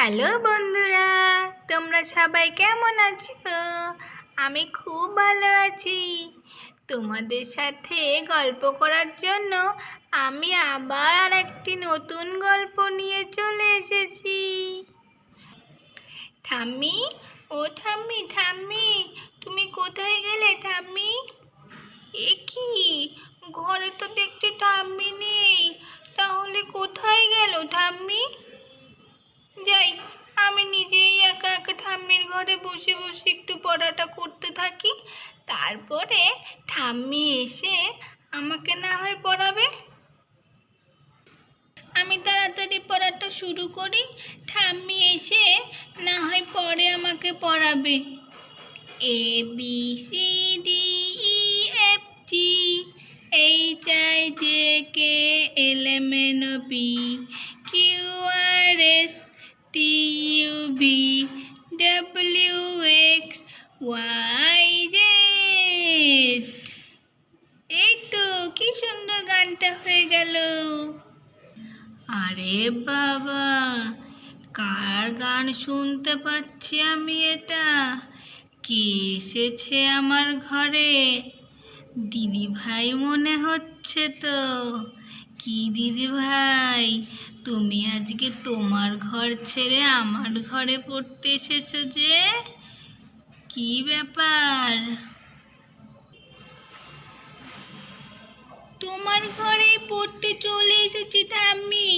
Hello বন্ধুরা, তোমরা সবাই কেমন আছো? আমি খুব ভালো আছি। তোমাদের সাথে গল্প করার জন্য আমি আবার আর একটি নতুন গল্প নিয়ে চলে এসেছি। ঠাম্মি? ও ঠাম্মি ঠাম্মি, তুমি কোথায় গেলে ঠাম্মি? এ কি? ঘরে তো দেখছি ঠাম্মি নেই। তাহলে কোথায় গেল ঠাম্মি? যাই। আমি নিজেই একা একা ঠাম্মির ঘরে বসে বসে একটু পড়াটা করতে থাকি। তারপরে ঠাম্মি এসে আমাকে না হয় পড়াবে। আমি তাড়াতাড়ি পড়াটা শুরু করি। ঠাম্মি এসে না হয় পরে আমাকে পড়াবে। A, B, C, D, E, F, G, H, I, J, K, L, M, N, O, P V W X Y Z এই তো, কি সুন্দর গানটা হয়ে গেল। আরে বাবা, কার গান শুনতে পাচ্ছি আমি এটা? কে এসেছে আমার ঘরে? দিদি ভাই মনে হচ্ছে তো। কি দিদি ভাই? তুমি আজকে তোমার ঘর ছেড়ে আমার ঘরে পড়তে এসেছ যে? কি ব্যাপার? তোমার ঘরে পড়তে চলে এসেছি তা আমি।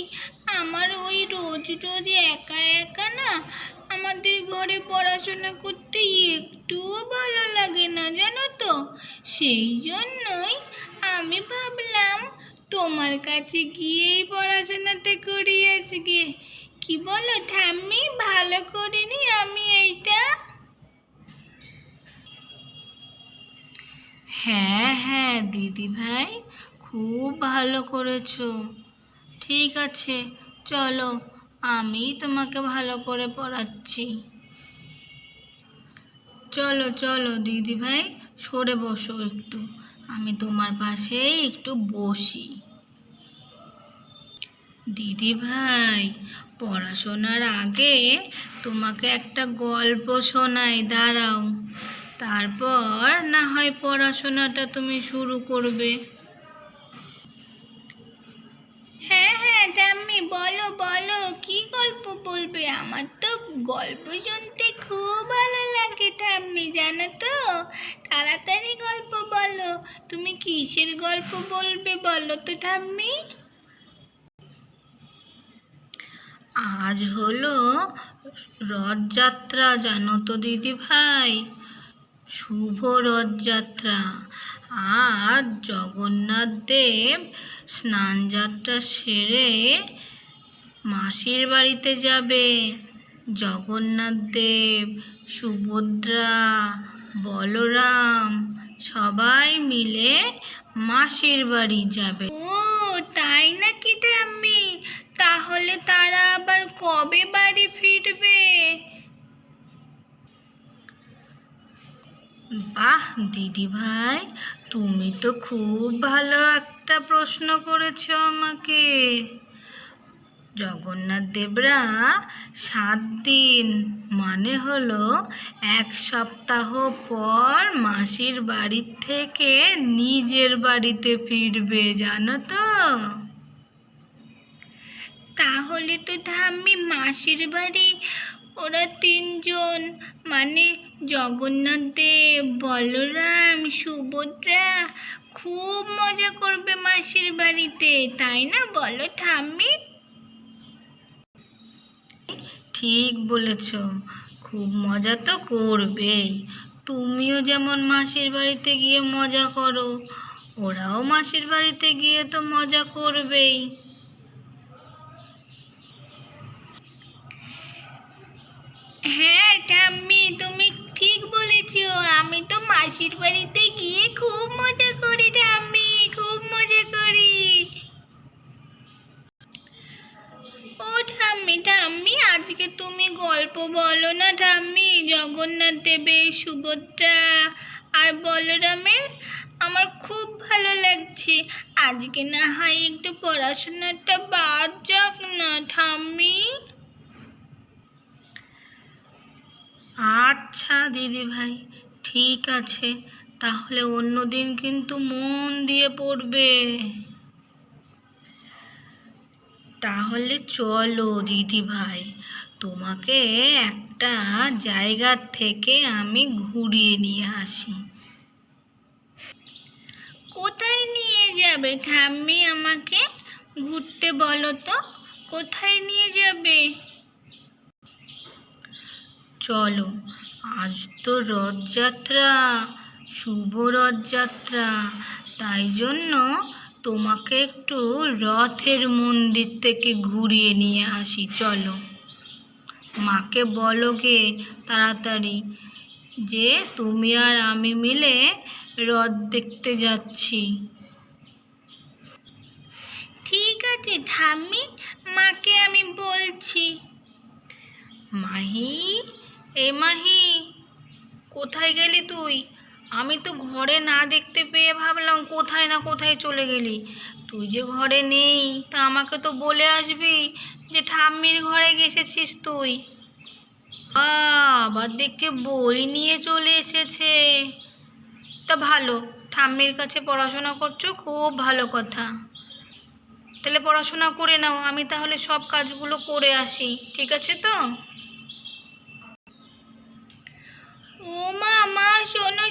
আমার ওই রোজ রোজ একা একা না আমাদের ঘরে পড়াশোনা করতে একটুও ভালো লাগে না, জানো তো? সেই জন্যই আমি ভাবলাম তোমার কাছে গিয়েই পড়াশোনাটা করি আজকে কি বলো, ঠাম্মি? ভালো করিনি আমি এইটা? হ্যাঁ হ্যাঁ দিদি ভাই, খুব ভালো করেছ। ঠিক আছে, চলো, আমি তোমাকে ভালো করে পড়াচ্ছি। চলো চলো, দিদি ভাই, সরে বসো একটু। আমি তোমার পাশেই একটু বসি। দিদি ভাই, পড়াশোনার আগে তোমাকে একটা গল্প শোনাই, দাঁড়াও। তারপর না হয় পড়াশোনাটা তুমি শুরু করবে। হ্যাঁ হ্যাঁ ঠাম্মি, বলো বলো, কি গল্প বলবে? আমার তো গল্প শুনতে খুব ভালো লাগে ঠাম্মি, জানো তো? তাড়াতাড়ি গল্প বলো। তুমি কিসের গল্প বলবে বলো তো ঠাম্মি? আজ হলো রথযাত্রা, জানো তো দিদি ভাই? শুভ রথযাত্রা। আজ জগন্নাথ দেব স্নানযাত্রা সেরে মাসির বাড়িতে যাবে। জগন্নাথ দেব, সুভদ্রা বলরাম সবাই মিলে মাসির বাড়ি যাবে। ও তাই নাকি ঠাম্মি? তাহলে তারা আবার কবে বাড়ি ফিরবে? বাহ দিদি ভাই তুমি তো খুব ভালো একটা প্রশ্ন করেছ আমাকে। জগন্নাথ দেবরা সাত দিন মানে হলো এক সপ্তাহ পর মাসির বাড়ির থেকে নিজের বাড়িতে ফিরবে, জানো তো? তাহলে তো ধাম্মি মাসির বাড়ি, ওরা তিনজন মানে জগন্নাথ দেব, বলরাম, সুভদ্রা খুব মজা করবে মাসির বাড়িতে, তাই না বলো ঠাম্মি? ঠিক বলেছ। খুব মজা তো করবেই। তুমিও যেমন মাসির বাড়িতে গিয়ে মজা করো, ওরাও মাসির বাড়িতে গিয়ে তো মজা করবেই। হ্যাঁ ঠাম্মি, তুমি ঠিক বলেছ। আমি তো মাসির বাড়িতে গিয়ে খুব মজা করি, ঠাম্মি, খুব মজা করি। ও ঠাম্মি ঠাম্মি আজকে তুমি গল্প বলো না ঠাম্মি? জগন্নাথ দেবের সুভদ্রা আর বলরামের? আমার খুব ভালো লাগছে। আজকে না হয় একটু পড়াশোনাটা বাদ যাক না ঠাম্মি? আচ্ছা দিদি ভাই, ঠিক আছে। তাহলে অন্য দিন কিন্তু মন দিয়ে পড়বে। তাহলে চলো দিদি ভাই। তোমাকে একটা জায়গা থেকে আমি ঘুরিয়ে নিয়ে আসি। কোথায় নিয়ে যাবে ঠাম্মি আমাকে? ঘুরতে বলো তো, কোথায় নিয়ে যাবে? চলো, আজ তো রথযাত্রা, শুভ রথযাত্রা, তাই জন্য তোমাকে একটু রথের মন্দির থেকে ঘুরিয়ে নিয়ে আসি, চলো। মাকে বলো গে তাড়াতাড়ি। যে তুমি আর আমি মিলে রথ দেখতে যাচ্ছি। ঠিক আছে ঠাম্মি মাকে আমি বলছি। মাহি এ মাহি কোথায় গেলি তুই? আমি তো ঘরে না দেখতে পেয়ে ভাবলাম কোথায় না কোথায় চলে গেলি। তুই যে ঘরে নেই, তা আমাকে তো বলে আসবি যে ঠাম্মির ঘরে গেছেছিস তুই। আবার দেখছি বই নিয়ে চলে এসেছে। তা ভালো, ঠাম্মির কাছে পড়াশোনা করছ, খুব ভালো কথা। তাহলে পড়াশোনা করে নাও, আমি তাহলে সব কাজগুলো করে আসি, ঠিক আছে তো? ও মা মা, শোনো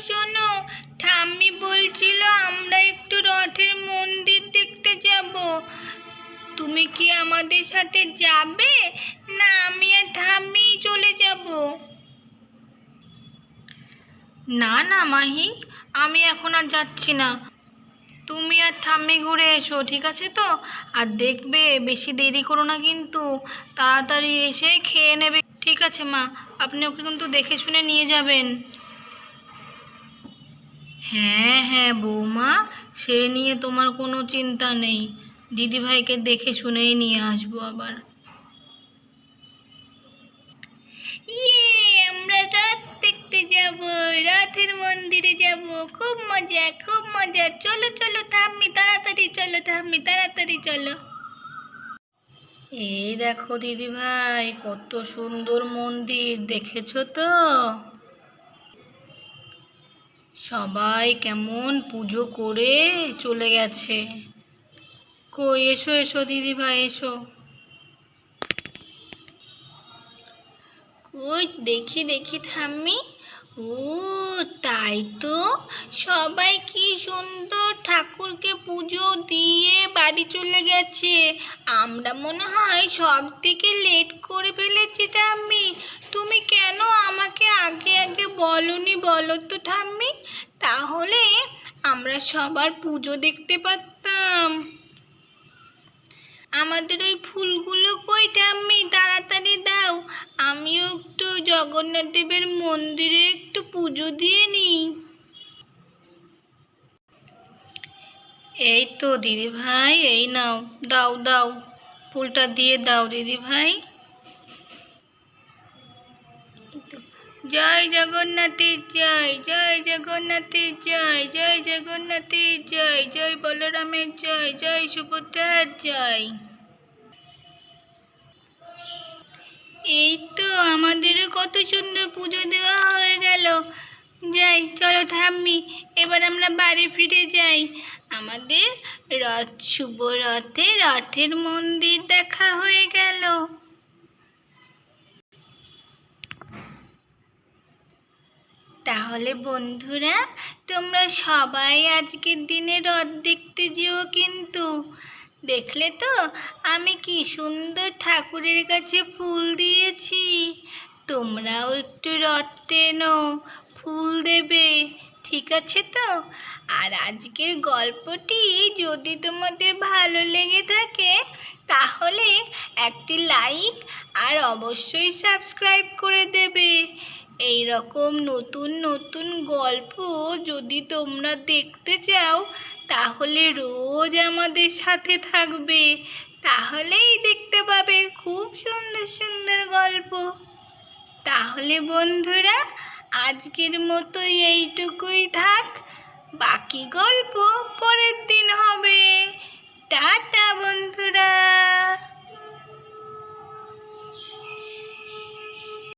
তুমি কি আমাদের সাথে যাবে? না, আমি আর ঠাম্মি চলে যাব। না না, মাহি, আমি এখন আর যাচ্ছি না। তুমি আর ঠাম্মি ঘুরে এসো, ঠিক আছে তো? আর দেখবে, বেশি দেরি করো না কিন্তু। তাড়াতাড়ি এসে খেয়ে নেবে। ঠিক আছে, মা, আপনি ওকে কিন্তু দেখে শুনে নিয়ে যাবেন। হ্যাঁ হ্যাঁ বৌমা, সে নিয়ে তোমার কোনো চিন্তা নেই। দিদিভাইকে দেখে শুনেই নিয়ে আসব আবার। ইয়ে আমরা রাত দেখতে যাব রাতের মন্দিরে যাব। খুব মজা খুব মজা। চলো চলো থাম্মি তাড়াতাড়ি চলো থাম্মি তাড়াতাড়ি চলো। এই দেখো দিদি ভাই কত সুন্দর মন্দির দেখেছ তো? সবাই কেমন পুজো করে চলে গেছে। কই এসো এসো, দিদি ভাই, এসো। ওই দেখি দেখি থাম্মি ও, তাই তো। সবাই কি সুন্দর ঠাকুরকে পুজো দিয়ে বাড়ি চলে গেছে। আমরা মনে হয় সব থেকে লেট করে ফেলেছি, ঠাম্মি। তুমি কেন আমাকে আগে আগে বলনি বলো তো, ঠাম্মি? তাহলে আমরা সবার পুজো দেখতে পারতাম। আমাদের ওই ফুলগুলো কই? ঠাম্মি তাড়াতাড়ি দাও। আমিও একটু জগন্নাথ দেবের মন্দিরে একটু পুজো দিয়ে নিই। এই তো দিদি ভাই এই নাও, দাও দাও। ফুলটা দিয়ে দাও দিদি ভাই জয় জগন্নাথের জয় জয় জগন্নাথের জয় জয় জগন্নাথের জয় জয় বলরামের জয় জয় সুভদ্রার জয়। এই তো আমাদেরও কত সুন্দর পুজো দেওয়া হয়ে গেল। যাই, চলো থাম্মি এবার আমরা বাড়ি ফিরে যাই। আমাদের রথ, শুভ রথে রথের মন্দির দেখা হয়ে গেল। তাহলে বন্ধুরা, তোমরা সবাই আজকের দিনে রথ দেখতে যেও কিন্তু। দেখলে তো, আমি কি সুন্দর ঠাকুরের কাছে ফুল দিয়েছি। তোমরাও একটু রথ টেনো ফুল দেবে, ঠিক আছে তো? আর আজকের গল্পটি যদি তোমাদের ভালো লেগে থাকে, তাহলে একটি লাইক আর অবশ্যই সাবস্ক্রাইব করে দেবে। এই রকম নতুন নতুন গল্প যদি তোমরা দেখতে চাও, তাহলে রোজ আমাদের সাথে থাকবে। তাহলেই দেখতে পাবে খুব সুন্দর সুন্দর গল্প। তাহলে বন্ধুরা, আজকের মতো এইটুকুই থাক। বাকি গল্প পরের দিন হবে। টাটা বন্ধুরা।